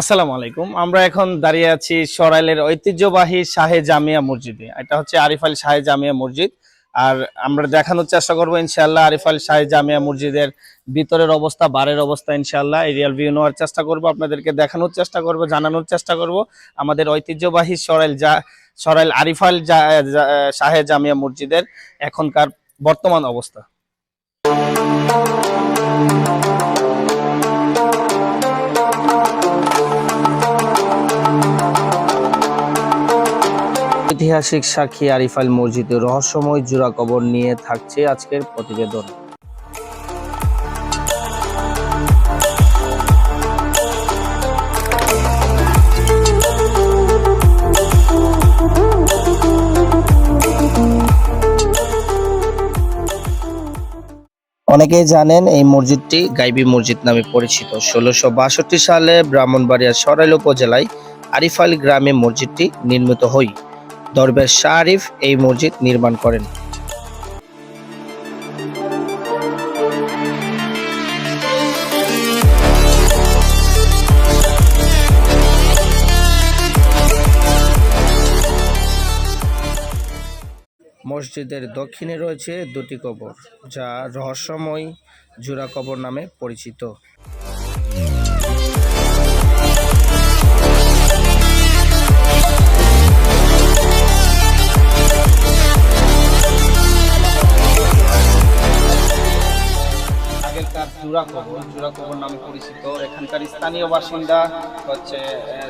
আসসালামু আলাইকুম। আমরা এখন দাঁড়িয়ে আছি সরাইলের ঐতিহ্যবাহী শাহে জামিয়া মসজিদে। এটা হচ্ছে আরিফ আল শাহে জামিয়া মসজিদ। আর আমরা দেখানোর চেষ্টা করব ইনশাআল্লাহ আরিফ আল শাহে জামিয়া মসজিদের ভিতরের অবস্থা, বারের অবস্থা ইনশাআল্লাহ। এরিয়াল ভিউ নেওয়ার চেষ্টা করব, আপনাদেরকে দেখানোর চেষ্টা করব, জানানোর চেষ্টা করব। আমাদের ঐতিহ্যবাহী সরাইল যা সরাইল আরিফ আল শাহে জামিয়া মসজিদের এখনকার বর্তমান অবস্থা। ঐতিহাসিক সাক্ষী আরিফাল মসজিদে রহস্যময় জোড়া কবর নিয়ে থাকছে আজকের প্রতিবেদন। অনেকেই জানেন এই মসজিদটি গাইবী মসজিদ নামে পরিচিত। ষোলোশো সালে ব্রাহ্মণবাড়িয়া সরাইল উপজেলায় আরিফাল গ্রামে মসজিদটি নির্মিত হয় দরবেশ শাহ আরিফ এই মসজিদ নির্মাণ করেন। মসজিদের দক্ষিণে রয়েছে দুটি কবর, যা রহস্যময় জোড়া কবর নামে পরিচিত। আগেরকার জোড়া কবর জোড়া কবর নামে পরিচিত। এখানকার স্থানীয় বাসিন্দা হচ্ছে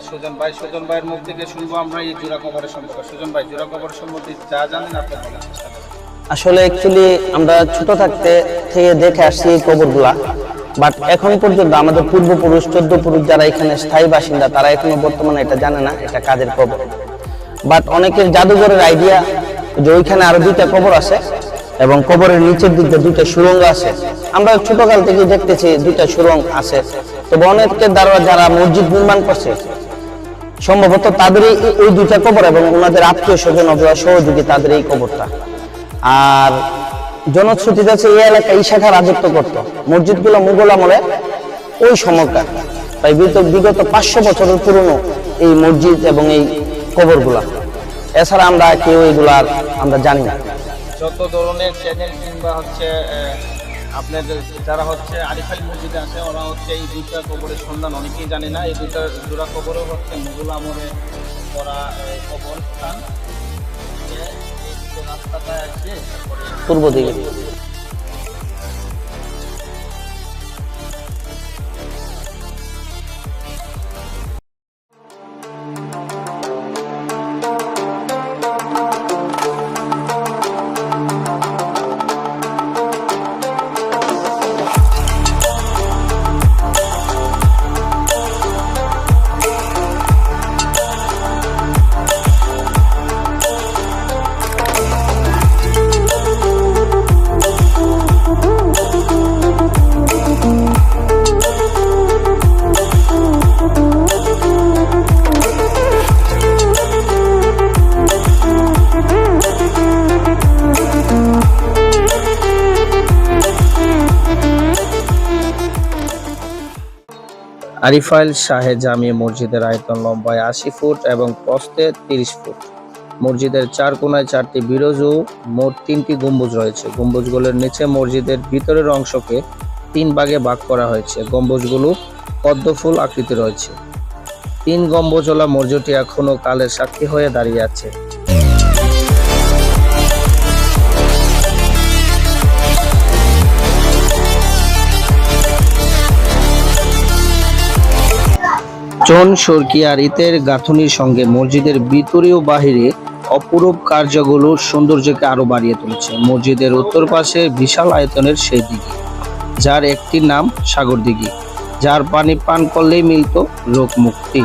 সুজন ভাই। সুজন ভাইয়ের মুখ থেকে শুনব আমরা এই জোড়া কবরের সম্পর্কে। সুজন ভাই, জোড়া কবর সম্পর্কে যা জানেন আপনি বলার আসলে অ্যাকচুয়ালি আমরা ছোট থাকতে থেকে দেখে আসছি এই কবরগুলা। বাট এখন পর্যন্ত আমাদের পূর্বপুরুষ চোদ্দ পুরুষ যারা এখানে স্থায়ী বাসিন্দা, তারা এখনও বর্তমানে এটা জানে না, এটা কাদের কবর। বাট অনেকের জাদুঘরের আইডিয়া যে ওইখানে আরও দুইটা কবর আছে। এবং কবরের নিচের দিকে দুইটা সুরঙ্গ আছে। আমরা ছোটকাল থেকে দেখতেছি দুইটা সুরঙ্গ আছে। তবে অনেকের দ্বারা যারা মসজিদ নির্মাণ করছে, সম্ভবত তাদেরই ওই দুইটা কবর এবং ওনাদের আত্মীয় স্বজন অথবা সহযোগী তাদের এই কবরটা। আর জনশ্রুতি আছে এই এলাকায় এই শাখা রাজত্ব করত। মসজিদগুলো মুঘল আমলে ওই সময়কার। তাই বিগত পাঁচশো বছরের পুরনো এই মসজিদ এবং এই কবরগুলা। এছাড়া আমরা কেউ এগুলা আর আমরা জানি না। যত ধরনের চ্যানেল কিংবা হচ্ছে আপনার আপনাদের যারা হচ্ছে আরিফাল মসজিদে আছে, ওরা হচ্ছে এই দুইটা কবরের সন্ধান অনেকেই জানে না। এই দুইটা দুটা কবরও হচ্ছে মুঘল আমলে করা কবর স্থান রাস্তাটা আছে পূর্ব দিকে। আরিফাইল শাহে জামি মসজিদের আয়তন লম্বায় আশি ফুট এবং প্রস্থে তিরিশ ফুট। মসজিদের চার কোনায় চারটি বিরোজ ও মোট তিনটি গম্বুজ রয়েছে। গম্বুজগুলোর নিচে মসজিদের ভিতরের অংশকে তিন ভাগে ভাগ করা হয়েছে। গম্বুজগুলো পদ্মফুল আকৃতি রয়েছে। তিন গম্বুজওয়ালা মসজিদটি এখনও কালের সাক্ষী হয়ে দাঁড়িয়ে আছে। চন আর ইতের গাঁথনির সঙ্গে মসজিদের ভিতরে ও বাহিরে অপরূপ কার্যগুলো সৌন্দর্যকে আরও বাড়িয়ে তুলেছে। মসজিদের উত্তর পাশে বিশাল আয়তনের সেই দিঘি, যার একটি নাম সাগর দিঘি যার পানি পান করলেই মিলত রোগ মুক্তি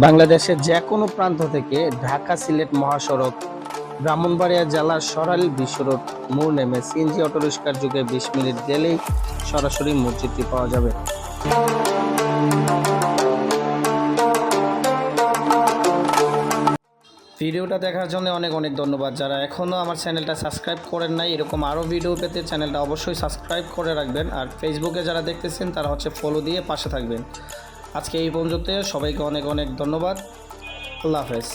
বাংলাদেশের যে কোনো প্রান্ত থেকে ঢাকা সিলেট মহাসড়ক, ব্রাহ্মণবাড়িয়া জেলার সরাইল বিশ্ব রোড মোড় নেমে সিএনজি অটোরিক্সার যুগে বিশ মিনিট গেলেই সরাসরি মসজিদটি পাওয়া যাবে। ভিডিওটা দেখার জন্য অনেক অনেক ধন্যবাদ। যারা এখনও আমার চ্যানেলটা সাবস্ক্রাইব করেন নাই, এরকম আরও ভিডিও পেতে চ্যানেলটা অবশ্যই সাবস্ক্রাইব করে রাখবেন। আর ফেসবুকে যারা দেখতেছেন, তারা হচ্ছে ফলো দিয়ে পাশে থাকবেন। আজকে এই পর্যন্ত সবাইকে অনেক অনেক ধন্যবাদ। আল্লাহ হাফেজ।